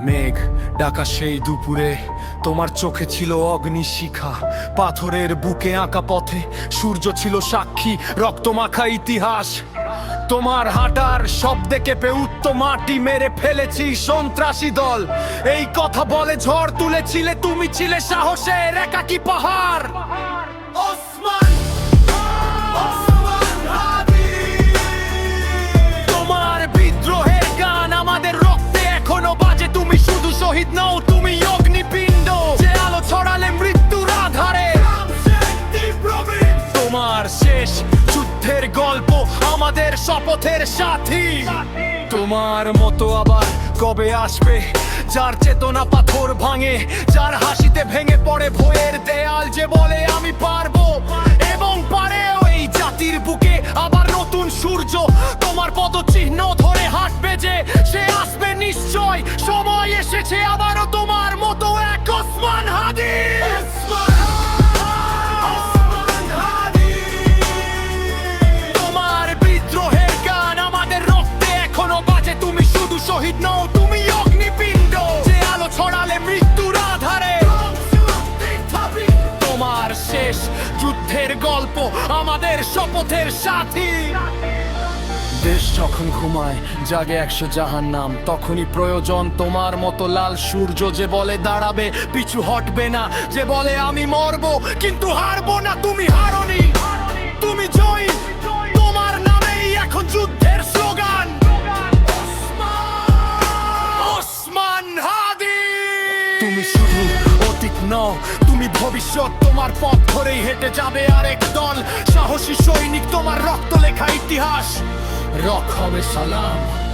মেঘ, ডাকা সেই দুপুরে। তোমার চোখে ছিল অগ্নিশিখা। পাথরের বুকে আঁকা পথে সূর্য ছিল সাক্ষী, রক্তমাখা ইতিহাস। তোমার হাঁটার শব্দে কেঁপে উত্ত মাটি, মেরে ফেলেছি সন্ত্রাসী দল। এই কথা বলে ঝড় তুলেছিলে, তুমি ছিলে সাহসের একাকি পাহাড়। ওসমান যুদ্ধের গল্প আমাদের শপথের সাথী। তোমার মতো আবার কবে আসবে? যার চেতনা পাথর ভাঙে, যার হাসিতে ভেঙে পড়ে ভয়ের দেয়াল যে বলে, আমি পারব। এবং পারেও এই জাতির বুকে আবার নতুন সূর্য। তোমার পদচিহ্ন ধরে হাঁটবে যে, সে আসবে নিশ্চয়। সময় এসেছে আবারও গল্প আমাদের শপথের সাথী। দেশ যখন ঘুমায়, জাগে একশো জাহান নাম, তখনই প্রয়োজন তোমার মতো লাল সূর্য যে বলে দাঁড়াবে, পিছু হটবে না, যে বলে আমি মরবো, কিন্তু হারবো না, তুমি হারনি। তুমি জয়ী, তোমার নামেই এখন যুদ্ধের স্লোগান। ওসমান হাদি। তুমি শুধু অতীত ন। তুমি ভবিষ্যৎ তোমার পথ ধরেই হেঁটে যাবে আরেক দল। সাহসী সৈনিক, তোমার রক্ত লেখা ইতিহাস। রক হবে সালাম।